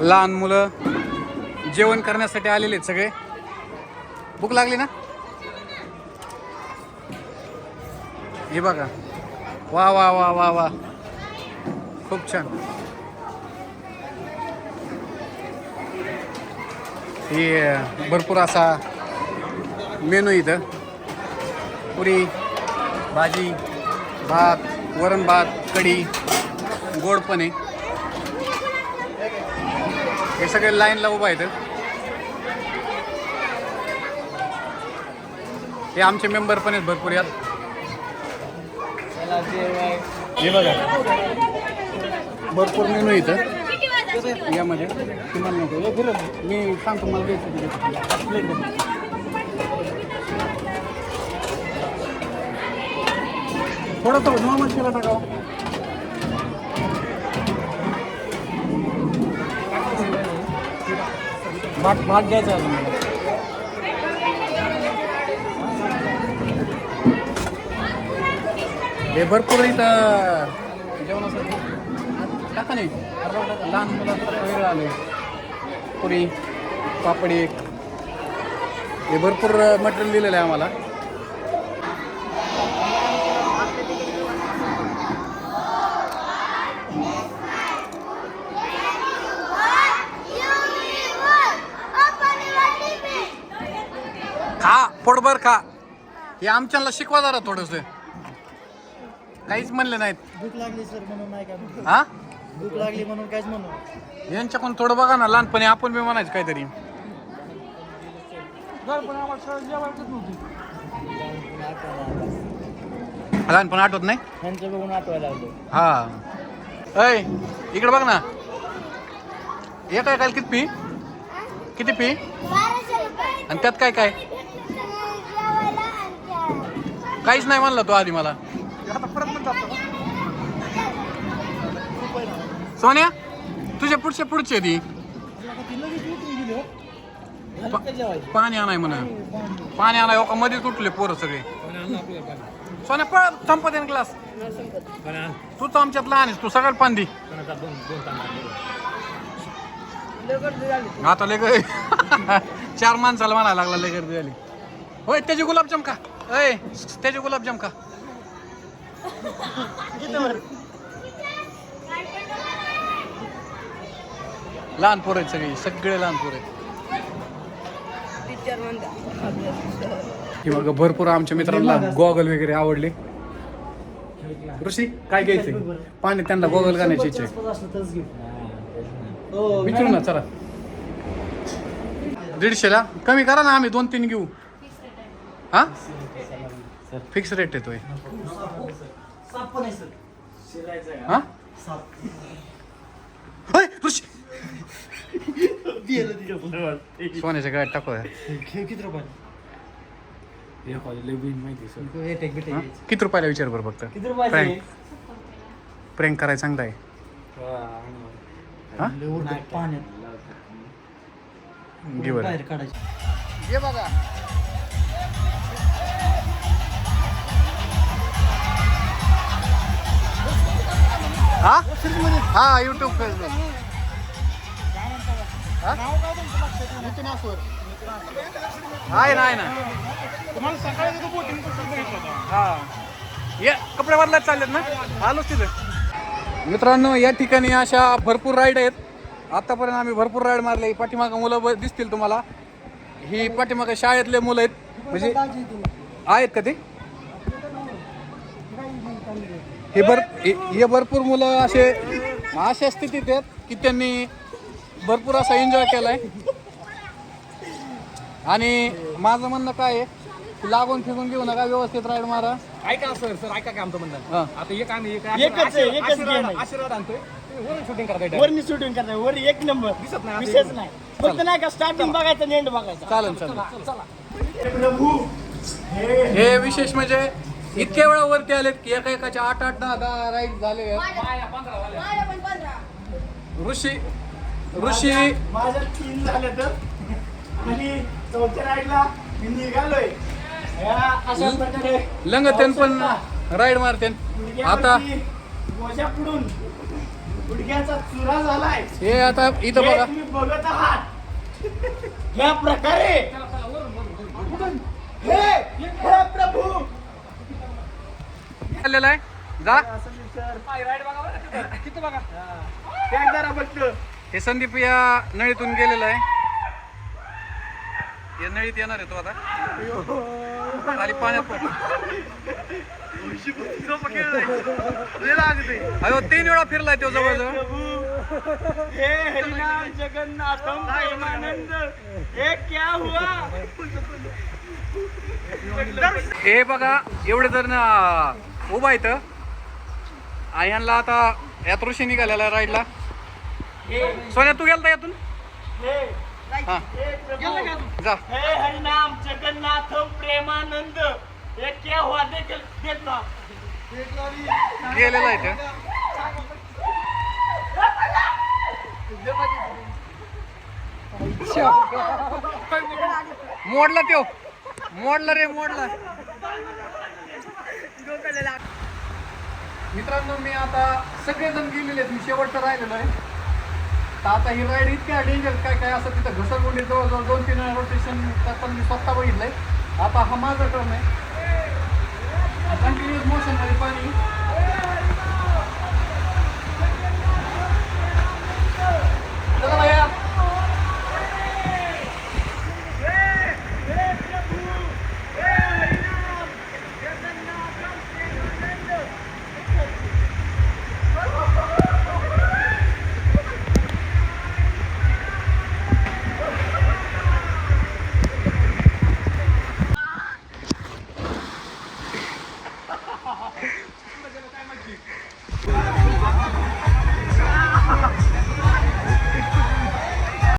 लहान मुलं जेवण करण्यासाठी आलेले आहेत सगळे. भूक लागली ना? हे बघा. वा वा वा वा वा. खूप छान. हे भरपूर असा मेनू इथं. पुरी भाजी भात वरण भात कढी गोड पण आहे. हे सगळे लाईनला उभा आहेत. हे आमचे मेंबर पण आहेत भरपूर यात. हे बघा. भरपूर मेनू इथं. यामध्ये. तुम्हाला नको हे मी सांगतो मला द्यायचं ते थोडं तो नॉर्मल केला टाकावं. भाग भाग घ्यायचा मला. हे भरपूर इथं. जेवणासाठी. टाका नाही लहान मुलांचं वेगळं आलं पुरी पापडी. हे भरपूर मटेरियल दिलेलं आहे आम्हाला. खा पोटभर खा. हे आमच्याला शिकवा जरा थोडस. काहीच म्हणले नाहीत. भूक लागली सर म्हणून नाही काय म्हणू. हा? भूक लागली म्हणून काहीच म्हणू यांच्याकडून थोडं बघा ना लहानपणी आपण बी म्हणायचं काहीतरी. लहानपण आठवत नाही? त्यांचं बघून आठवायला लागलो. हा. ऐ इकडे बघ ना. हे काय काय किती पी? किती पी? आणि त्यात काय काय? काहीच नाही म्हणलं तो आधी मला. सोन्या तुझ्या पुढच्या पुढचे ती. पाणी आणाय म्हणा. पाणी आणाय का? मध्ये तुटले पोरं सगळे. सोन्या पळ संपत आहे ग्लास. तू तर आमच्यात लहान आहेस तू सगळ्यात पांदी आता ग- चार माणसाला म्हणायला लागला गर्दी झाली. होय त्याची गुलाबजाम का अय त्याचे गुलाबजाम का लहान पोर आहेत सगळी सगळे लहान पोर आहेत. हे बघा भरपूर आमच्या मित्रांना गॉगल वगैरे आवडले. ऋषी काय घ्यायचंय? पाणी त्यांना गॉगल घालण्याची इच्छा आहे. हो विचारू ना चला. दीडशेला. कमी करा ना आम्ही दोन तीन घेऊ. हा? फिक्स रेट येतोय. हा? सोन्याच्या गाड्यात टाकू किती हा? रुपयाला विचार बरं फक्त? प्रँक प्रँक करायला चांगला आहे हा? घे बघा. हा? हा युट्यूब फेसबुक हा? आहे ना आहे ना हा. ये कपडे बदलायला चाललेत ना? आलोच तिथं. मित्रांनो या ठिकाणी अशा भरपूर राईड आहेत. आतापर्यंत आम्ही भरपूर राईड मारले. पाठीमागं मुलं दिसतील तुम्हाला. ही पाठीमागं शाळेतले मुलं आहेत. म्हणजे आहेत का ते? हे भर हे भरपूर मुलं असे अशा स्थितीत आहेत की त्यांनी भरपूर असा एन्जॉय केलाय. आणि माझं म्हणणं काय आहे की लागून फिरून घेऊ नका व्यवस्थित राईड मारा. ऐका सर सर ऐका काय आमचं म्हणणं. हा. आता एक आम्ही एक एकच आहे, आशीर्वाद- एकच आशीर्वाद- game आहे. आशीर्वाद आणतोय. वरून शूटिंग करता वर मी शूटिंग करणार वर एक नंबर दिसत नाही विषयच नाही. फक्त नाही का स्टार्टिंग बघायचं बघायचा. चालेल चालेल. हे विशेष म्हणजे इतक्या वेळा वरती आलेत की एका एकाच्या आठ आठ दहा दहा राईड झाले ऋषी ऋषी. माझ्या तीन झाले तर. आणि चौथ्या राईडला मी निघालोय. या अशा प्रकारे लंगतेन पण राईड मारते आता मोजा पुढून. गुडघ्याचा चुरा झालाय. हे आता इथं बघा. तुम्ही बघत आहात. या प्रकारे. हे हे प्रभू चाललेलं आहे. जा. हे. संदीप या नळीतून गेलेलं आहे. या नळीत येणार आहे तो आता. खाली पाण्यात. अयो तीन वेळा फिरलाय तो जवळजवळ. प्रभु. हे हरिनाम जगन्नाथम प्रेमानंद. हे क्या हुआ? हे बघा एवढे जर ना उभा इथं. आणि यांना आता यात ऋषी निघालेला राईडला. सोन्या तू गेलता यातून? हे हा. हे प्रभु. जा. हे हरिनाम जगन्नाथम प्रेमानंद हे क्या हुआ देख देख ना गेलेला आहे तो मोडला त्यो. मोडला रे मोडला. मित्रांनो मी आता सगळेजण गेलेले आहेत. मी शेवटचं राहिलेलो आहे. तर आता ही राईड इतक्या डेंजर काय काय असं तिथं घसरगुंडी जवळजवळ दोन तीन रोटेशन पण मी स्वतः बघितलं आहे आता हा माझा टर्न आहे. कंटिन्युअस मोशनमध्ये पाणी.